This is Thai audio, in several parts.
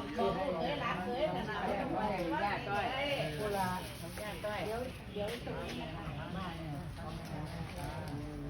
องน้องเคยรักเคยนะนะญาติต้อยกุลาญาติต้อยเดี๋ยวเดี๋ยวตรงนี้มาเนี่ยเจ้าหน้าอยแม่ยังไม่ครบกันเรียวเดี๋ยนอนเรงนี้นเออ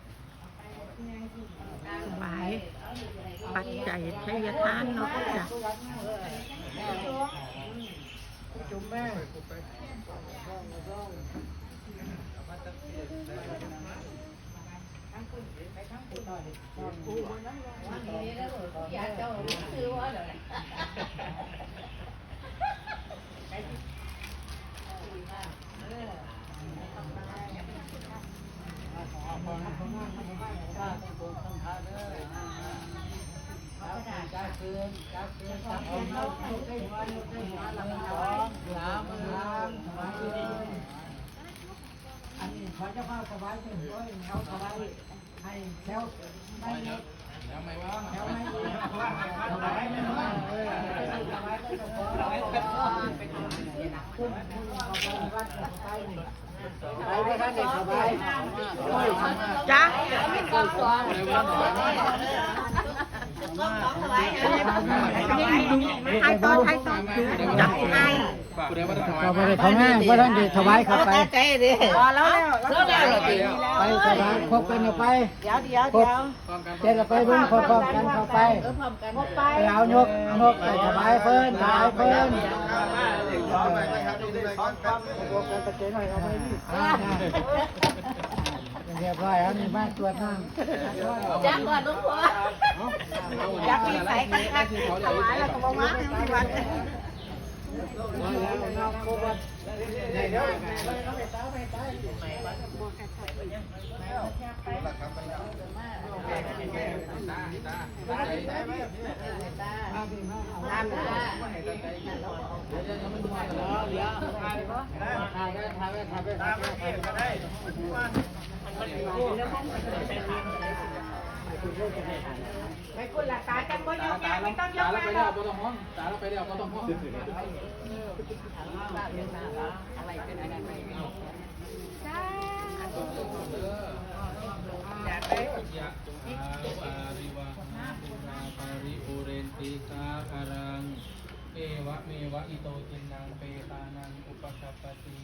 งเรื่องดำตามให้นับเด้อเข้าไปเอาไปเอาถวายปัจจัยชัยทานเนาะจ้ะจุ่มแม่啊วันนี้แล้ว อันนี้ขอจ้าภาสบายขึ้นด้วยเขาสบายให้แถวไม่เยอะแถวไม่ว่างแถวไม่ว่างสบายไม่ว่างเออสบายก็จะพอเราไปคุณคุณเขาไปวัดไป จ้า ไปท่านเด็กสบายจ้ก็สอนก็สอนก็สอนไว้ไทยต้นไทยต้นจับให้เราไปเขาแม่ว่าท่านเด็กสบายเข้าไปใจดิพอแล้วแล้วแล้วไปสบายคบกันเอาไปเดี๋ยวเดี๋ยวเดี๋ยวเราไปรุ่นพร้อมกันเข้าไปเออพร้อมกันไปไปเอานกนกไปสบายเพิ่นสบายเพิ่นเรี ยบร้อยแล้วมีบ้านตรวจน้ำจักก่อนลูกพ่อจักมีใส่กันคักถวายแล้วก็มาที่วัดตามน ไม่คุณละตาจังบ่ยกแยกไม่ต้องยกมาหรอกอะไรเป็นอะไรไปจ้ายะถาวาริวะหาปุราปาริปุเรนติสาคารัง เอวะเมวะอิโตจินังเปตานังอุปกัปปติ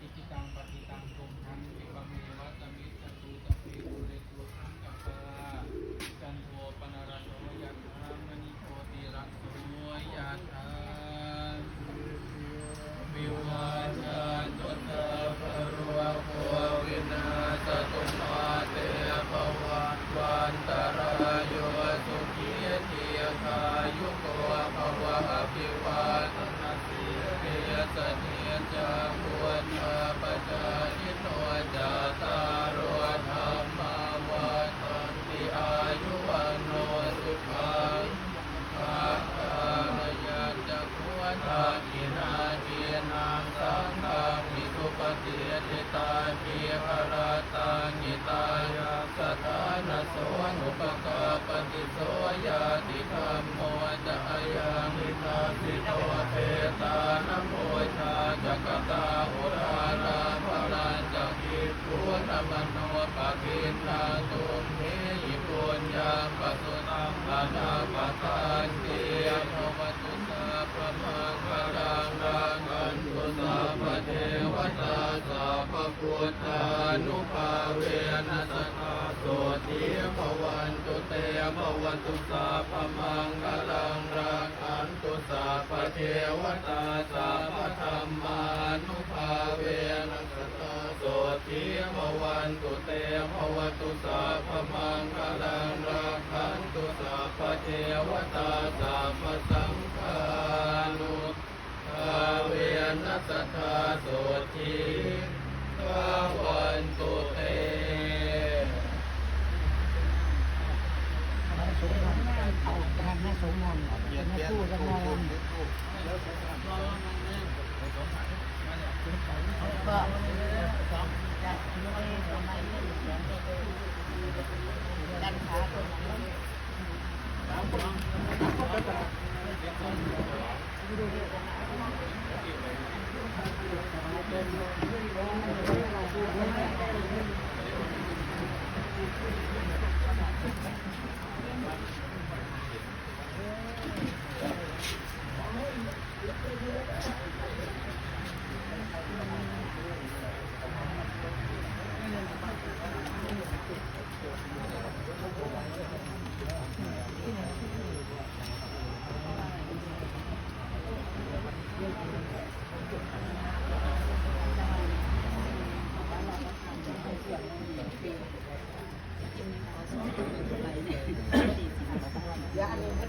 อิจิตังปฏิตังตุมหัง วาทนาสีเรียสเนียจังพุทธาปจายิโนจาตารวธรรมาวาตันติอายุวันโนสุขังภาคายัจจคุวตากินาเจียนางสังฆามิสุปฏิทิตามีภราตังิตายาสถานโสนุปกาปฏิโสยาติธรรม ปินนาตุมเทยิปุญญาปสุตังอนาปตันติยโนวตุสาพระมังคลังรังกันตุสาพเทวตาสาพพุทธานุภาเวนัสตาโสติภวันตุเตภวันตุสาพมังคลังรังกันตุสาพเทวตาสาพธรรมานุภาเวนัสตา โสติธิภวันตุเตภวตุสัพพมังคลังรักขันตุสัพพเทวตาสัพพสังฆานุภาเวนัสทธาโสทิภาวันตุเตสงฆ์เอาทางให้สงฆ์นำให้พูดแล้วมอง 我讲，好，dạ anh em hết